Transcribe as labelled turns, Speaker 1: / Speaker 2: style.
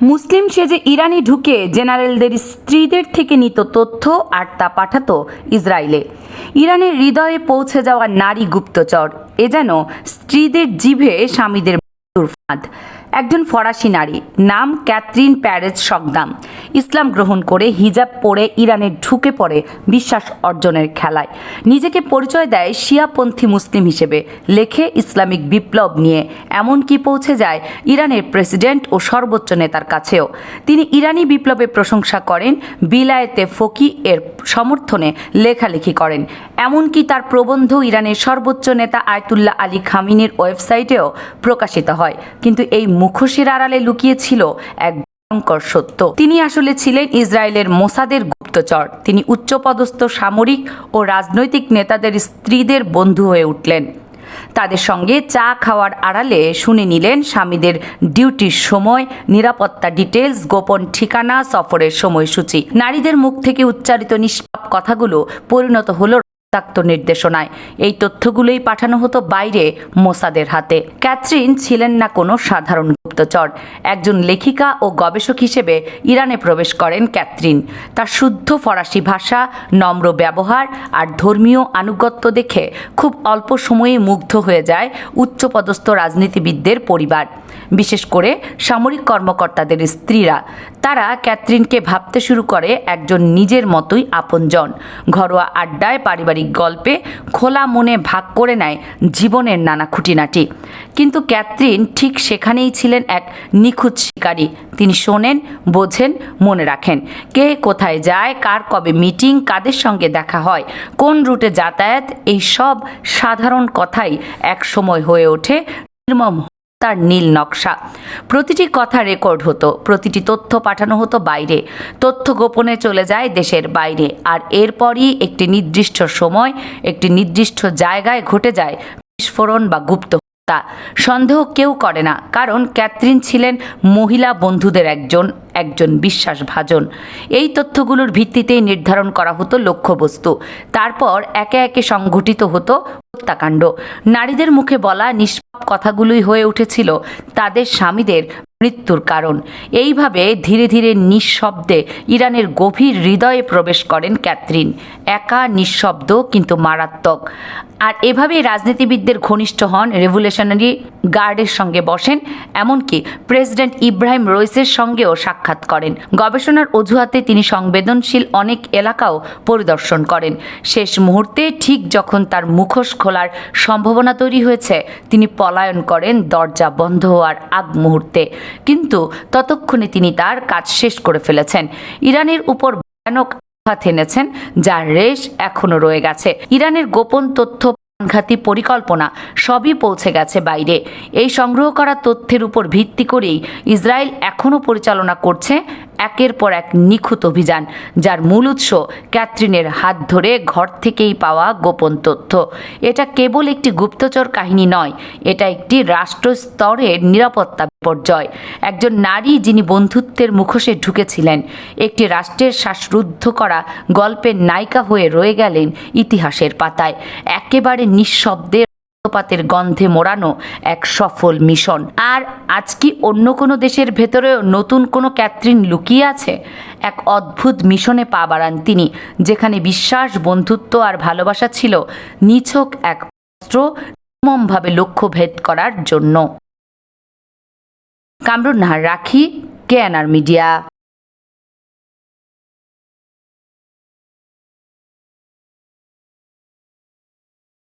Speaker 1: মুসলিম সেজে ইরানি ঢুকে জেনারেলদের স্ত্রীদের থেকে নিত তথ্য আর তা পাঠাতো ইসরায়েলে। ইরানের হৃদয়ে পৌঁছে যাওয়া নারী গুপ্তচর, এ যেন স্ত্রীদের জিভে স্বামীদের ফাঁদ। একজন ফরাসি নারী, নাম ক্যাথরিন প্যারেজ সকদাম ইসলাম গ্রহণ করে হিজাব পরে ইরানে ঢুকে পড়ে বিশ্বাস অর্জনের খেলায়। নিজেকে পরিচয় দেয় শিয়াপন্থী মুসলিম হিসেবে। লেখে ইসলামিক বিপ্লব নিয়ে। এমনকি পৌঁছে যায় ইরানের প্রেসিডেন্ট ও সর্বোচ্চ নেতার কাছেও। তিনি ইরানি বিপ্লবে প্রশংসা করেন, বিলায়েতে ফকি এর সমর্থনে লেখালেখি করেন। এমনকি তার প্রবন্ধ ইরানের সর্বোচ্চ নেতা আয়তুল্লাহ আলী খামিনের ওয়েবসাইটেও প্রকাশিত হয়। কিন্তু এই মুখোশের আড়ালে লুকিয়েছিল এক ভয়ঙ্কর সত্য। তিনি আসলে ছিলেন ইসরায়েলের মোসাদের গুপ্তচর। তিনি উচ্চপদস্থ সামরিক ও রাজনৈতিক নেতাদের স্ত্রীদের বন্ধু হয়ে উঠলেন। তাদের সঙ্গে চা খাওয়ার আড়ালে শুনে নিলেন স্বামীদের ডিউটির সময়, নিরাপত্তা ডিটেলস গোপন ঠিকানা, সফরের সময়সূচি। নারীদের মুখ থেকে উচ্চারিত নিষ্পাপ কথাগুলো পরিণত হলো রক্তাক্ত নির্দেশনায়। এই তথ্যগুলোই পাঠানো হতো বাইরে মোসাদের হাতে। ক্যাথরিন ছিলেন না কোনো সাধারণ গুপ্তচর। একজন লেখিকা ও গবেষক হিসেবে ইরানে প্রবেশ করেন ক্যাথরিন। তার শুদ্ধ ফরাসি ভাষা, নম্র ব্যবহার আর ধর্মীয় আনুগত্য দেখে খুব অল্প সময়ে মুগ্ধ হয়ে যায় উচ্চপদস্থ রাজনীতিবিদদের পরিবার। বিশেষ করে সামরিক কর্মকর্তাদের স্ত্রীরা। তারা ক্যাথরিনকে ভাবতে শুরু করে একজন নিজের মতোই আপনজন। ঘরোয়া আড্ডায় পারিবারিক গল্পে খোলা মনে ভাগ করে নেয় জীবনের নানা খুঁটিনাটি। কিন্তু ক্যাথরিন ঠিক সেখানেই ছিলেন এক নিখুঁত শিকারী। তিনি শোনেন, বোঝেন, মনে রাখেন কে কোথায় যায়, কার কবে মিটিং, কাদের সঙ্গে দেখা হয়, কোন রুটে যাতায়াত, এই সব সাধারণ কথাই এক সময় হয়ে ওঠে নির্মম তার নীল নকশা। প্রতিটি কথা রেকর্ড হতো, প্রতিটি তথ্য পাঠানো হতো বাইরে। তথ্য গোপনে চলে যায় দেশের বাইরে, আর এরপরই একটি নির্দিষ্ট সময়, একটি নির্দিষ্ট জায়গায় ঘটে যায় বিস্ফোরণ বা গুপ্ত হত্যা সন্দেহ কেউ করে না, কারণ ক্যাথরিন ছিলেন মহিলা বন্ধুদের একজন একজন বিশ্বাসভাজন। এই তথ্যগুলোর ভিত্তিতেই নির্ধারণ করা হতো লক্ষ্যবস্তু। তারপর একে একে সংঘটিত হতো হত্যাকাণ্ড। নারীদের মুখে বলা নিষ্পাপ কথাগুলোই হয়ে উঠেছিল। তাদের স্বামীদের মৃত্যুর কারণ। এইভাবে ধীরে ধীরে নিঃশব্দে ইরানের গভীর হৃদয়ে প্রবেশ করেন ক্যাথরিন। একা নিঃশব্দ, কিন্তু মারাত্মক। আর এভাবেই রাজনীতিবিদদের ঘনিষ্ঠ হন রেভুলেশনারি গার্ডের সঙ্গে বসেন, এমনকি প্রেসিডেন্ট ইব্রাহিম রইসের সঙ্গেও সাক্ষাৎ করেন। গবেষণার অজুহাতে তিনি সংবেদনশীল অনেক এলাকাও পরিদর্শন করেন। শেষ মুহূর্তে ঠিক যখন তার মুখোশ খোলার সম্ভাবনা তৈরি হয়েছে, তিনি পলায়ন করেন দরজা বন্ধ হওয়ার আগ মুহূর্তে। কিন্তু ততক্ষণে তিনি তার কাজ শেষ করে ফেলেছেন। ইরানের উপর ভয়ানক আঘাত এনেছেন, যার রেশ এখনও রয়ে গেছে। ইরানের গোপন তথ্য প্রাণঘাতী পরিকল্পনা সবই পৌঁছে গেছে বাইরে। এই সংগ্রহ করা তথ্যের উপর ভিত্তি করেই ইসরায়েল এখনও পরিচালনা করছে একের পর এক নিখুঁত অভিযান, যার মূল উৎস ক্যাথরিনের হাত ধরে ঘর থেকেই পাওয়া গোপন তথ্য। এটা কেবল একটি গুপ্তচর কাহিনী নয়, এটা একটি রাষ্ট্র স্তরের নিরাপত্তা বিপর্যয়। একজন নারী যিনি বন্ধুত্বের মুখোশে ঢুকেছিলেন, একটি রাষ্ট্রের শ্বাসরুদ্ধ করা গল্পের নায়িকা হয়ে রয়ে গেলেন ইতিহাসের পাতায়। একেবারে নিঃশব্দে রক্তপাতের গন্ধে মোড়ানো এক সফল মিশন। আর আজ কি অন্য কোনো দেশের ভেতরেও নতুন কোনো ক্যাথরিন লুকিয়ে আছে? এক অদ্ভুত মিশনে পা বাড়ান তিনি, যেখানে বিশ্বাস, বন্ধুত্ব আর ভালোবাসা ছিল নিছক এক অস্ত্র নির্মমভাবে লক্ষ্যভেদ করার জন্য। কামরুন নাহার রাখি কেএনআর মিডিয়া।